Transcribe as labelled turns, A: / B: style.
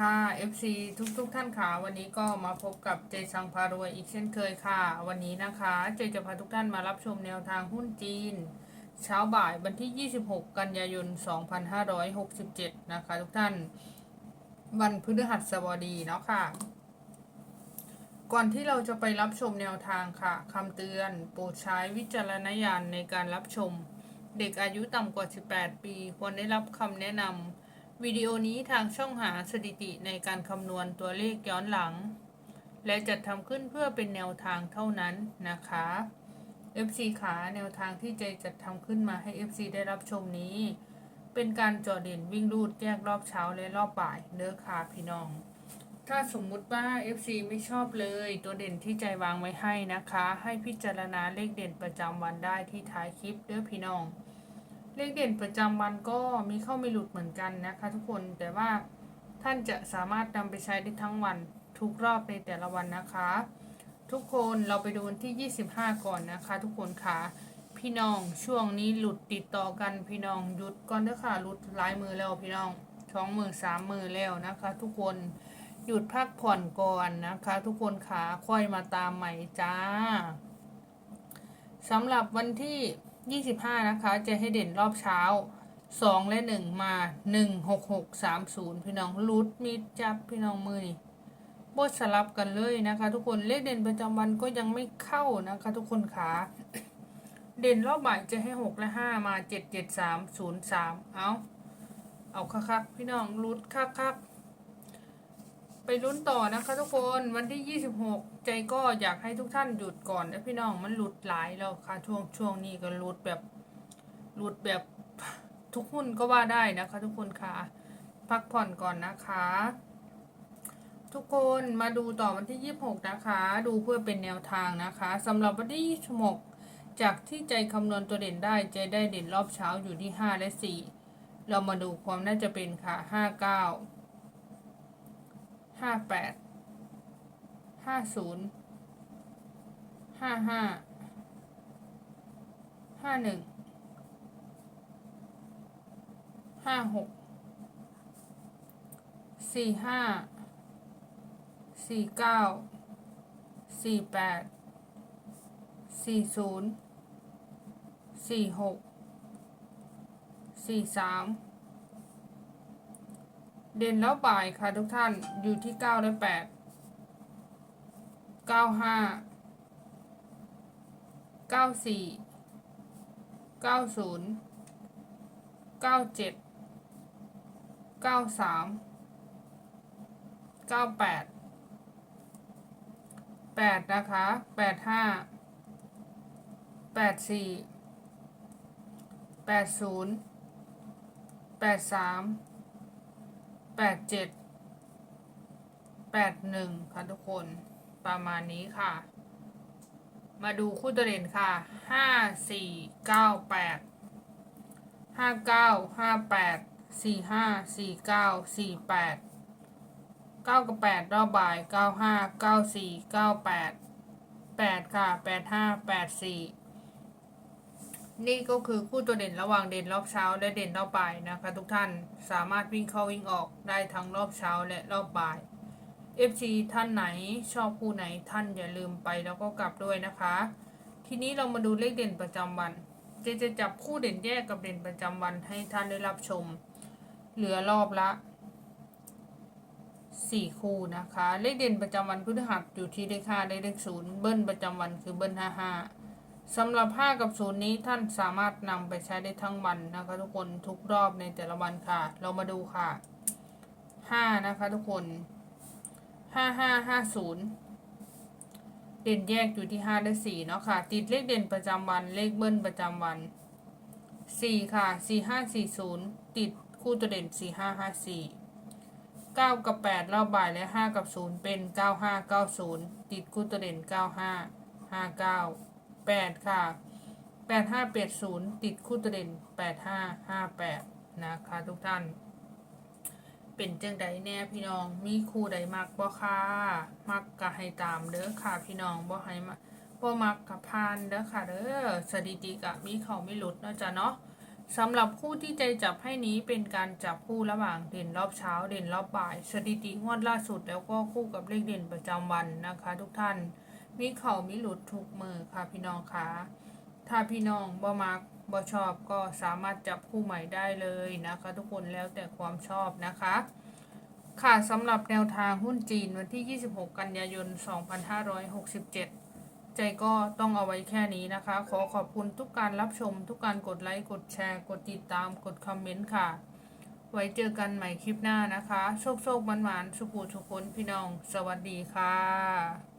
A: ค่ะ FC ทุกทุกๆท่านค่ะ วันนี้ก็มาพบกับเจสังพารวยอีกเช่นเคยค่ะ วันนี้นะคะ เจจะพาทุกท่านมารับชมแนวทางหุ้นจีน เช้าบ่ายวันที่ 26 กันยายน 2567 นะคะ ทุกท่าน วันพฤหัสบดีเนาะค่ะ ก่อนที่เราจะไปรับชมแนวทางค่ะคำเตือนโปรดใช้วิจารณญาณในการรับชม เด็กอายุต่ำกว่า 18 ปี ควรได้รับคำแนะนำ วิดีโอนี้ทางช่องหาสถิติในการคำนวณตัวเลขย้อนหลัง และจัดทำขึ้นเพื่อเป็นแนวทางเท่านั้นนะคะ FC ขาแนวทางที่เจจัดทำขึ้นมาให้ FC ได้รับชมนี้ เป็นการจอเด่นวิ่งรูดแยกรอบเช้าและรอบบ่ายเด้อค่ะพี่น้อง ถ้าสมมุติว่า FC ไม่ชอบเลย ตัวเด่นที่ใจวางไว้ให้นะคะ ให้พิจารณาเลขเด่นประจำวันได้ที่ท้ายคลิปเด้อพี่น้อง เลขเด่นประจำวันก็มีเข้าไม่หลุดเหมือนกันนะคะทุกคนแต่ว่าท่านจะสามารถนำไปใช้ได้ทั้งวันทุกรอบในแต่ละวันนะคะ ทุกคนเราไปดูวันที่ 25 ก่อนนะคะ ทุกคนค่ะ พี่น้องช่วงนี้หลุดติดต่อกันพี่น้องหยุดก่อนเด้อค่ะหลุดหลายมือแล้วพี่น้องสองมือสามมือแล้วนะคะ ทุกคนหยุดพักผ่อนก่อนนะคะ ทุกคนขาค่อยมาตามใหม่จ้าสำหรับวันที่ 25 นะคะ จะให้เด่นรอบเช้า 2 และ 1 มา 1 6 6 3 0 พี่น้องรูดมีดจับพี่น้องมือนี่บดสลับกันเลยนะคะ ทุกคนเลขเด่นประจำวันก็ยังไม่เข้านะคะ ทุกคนขาเด่นรอบบ่ายจะให้ 6 และ 5 มา 7 7 3 0 3 เอาเอาคักๆพี่น้องรูดคักๆ ไปลุ้นต่อนะคะทุกคนวันที่ 26 ใจก็อยากให้ทุกท่านหยุดก่อนนะพี่น้องมันหลุดหลายแล้วค่ะช่วงช่วงนี้ก็หลุดแบบหลุดแบบทุกหุ้นก็ว่าได้นะคะ ทุกคนค่ะ พักผ่อนก่อนนะคะ ทุกคนมาดูต่อวันที่ 26 นะคะ ดูเพื่อเป็นแนวทางนะคะสำหรับวันที่ 26 จากที่ใจคำนวณตัวเด่นได้ใจได้เด่นรอบเช้าอยู่ที่ 5 และ 4 เรามาดูความน่าจะเป็นค่ะ 59 ห้าแปดห้าศูนย์ห้าห้าห้าหนึ่งห้าหกสี่ห้าสี่เก้าสี่แปดสี่ศูนย์สี่หกสี่สาม เด่นแล้วบ่ายค่ะทุกท่านอยู่ที่เก้าและแปดเก้าห้าเก้าสี่เก้าศูนย์เก้าเจ็ดเก้าสามเก้าแปดแปดนะคะแปดห้าแปดสี่แปดศูนย์แปดสาม แปดเจ็ดแปดหนึ่งค่ะทุกคนประมาณนี้ค่ะ มาดูคู่ตัวเด่นค่ะห้าสี่เก้าแปดห้าเก้าห้าแปดสี่ห้าสี่เก้าสี่แปดเก้ากับแปดรอบบ่ายเก้าห้าเก้าสี่เก้าแปดแปดค่ะแปดห้าแปดสี่ นี่ก็คือคู่ตัวเด่นระหว่างเด่นรอบเช้าและเด่นรอบบ่ายนะคะ ทุกท่านสามารถวิ่งเข้าวิ่งออกได้ทั้งรอบเช้าและรอบบ่าย FC ท่านไหนชอบคู่ไหนท่านอย่าลืมไปแล้วก็กลับด้วยนะคะ ทีนี้เรามาดูเลขเด่นประจำวันเจะจะจับคู่เด่นแยกกับเด่นประจำวันให้ท่านได้รับชม เหลือรอบละสี่คู่นะคะ เลขเด่นประจำวันพฤหัสอยู่ที่เลขห้าเลขศูนย์เบิ้ลประจำวันคือเบิ้ลห้าห้า สำหรับ 5 กับ 0 นี้ท่านสามารถนำไปใช้ได้ทั้งวันนะคะทุกคนทุกรอบในแต่ละวันค่ะ เรามาดูค่ะ 5 นะคะทุกคน 5 5 5 0 เด่นแยกอยู่ที่ 5 และ 4 เนาะค่ะ ติดเลขเด่นประจำวันเลขเบิ้ลประจำวัน 4 ค่ะ 4 5 4 0 ติดคู่ตัวเด่น 4 5 5 4 9 กับ 8 รอบบ่ายและ 5 กับ 0 เป็น 9 5 9 0 ติดคู่ตัวเด่น 9 5 5 9 แปดค่ะแปดห้าแปดศูนย์ติดคู่ตัวเด่นแปดห้าห้าแปดนะคะทุกท่าน เป็นจังใดแน่พี่น้องมีคู่ใดมักบ่ค่ะมักก็ให้ตามเด้อค่ะพี่น้องบ่ให้มาบ่มักกับพานเด้อค่ะเด้อสถิติกะมีเขาไม่หลุดนะจ้ะเนาะสำหรับคู่ที่ใจจับให้นี้เป็นการจับคู่ระหว่างเด่นรอบเช้าเด่นรอบบ่าย สถิติงวดล่าสุดแล้วก็คู่กับเลขเด่นประจำวันนะคะ ทุกท่าน มีเข่ามีหลุดทุกมือค่ะพี่น้องคะถ้าพี่น้องบ่มักบ่ชอบก็สามารถจับคู่ใหม่ได้เลยนะคะ ทุกคนแล้วแต่ความชอบนะคะ ค่ะสำหรับแนวทางหุ้นจีนวันที่ 26 กันยายน 2567 ใจก็ต้องเอาไว้แค่นี้นะคะ ขอขอบคุณทุกการรับชม ทุกการกดไลค์กดแชร์ กดติดตามกดคอมเมนต์ค่ะ ไว้เจอกันใหม่คลิปหน้านะคะ โชคโชคมันหวานๆสุขุสุขนพี่น้อง สวัสดีค่ะ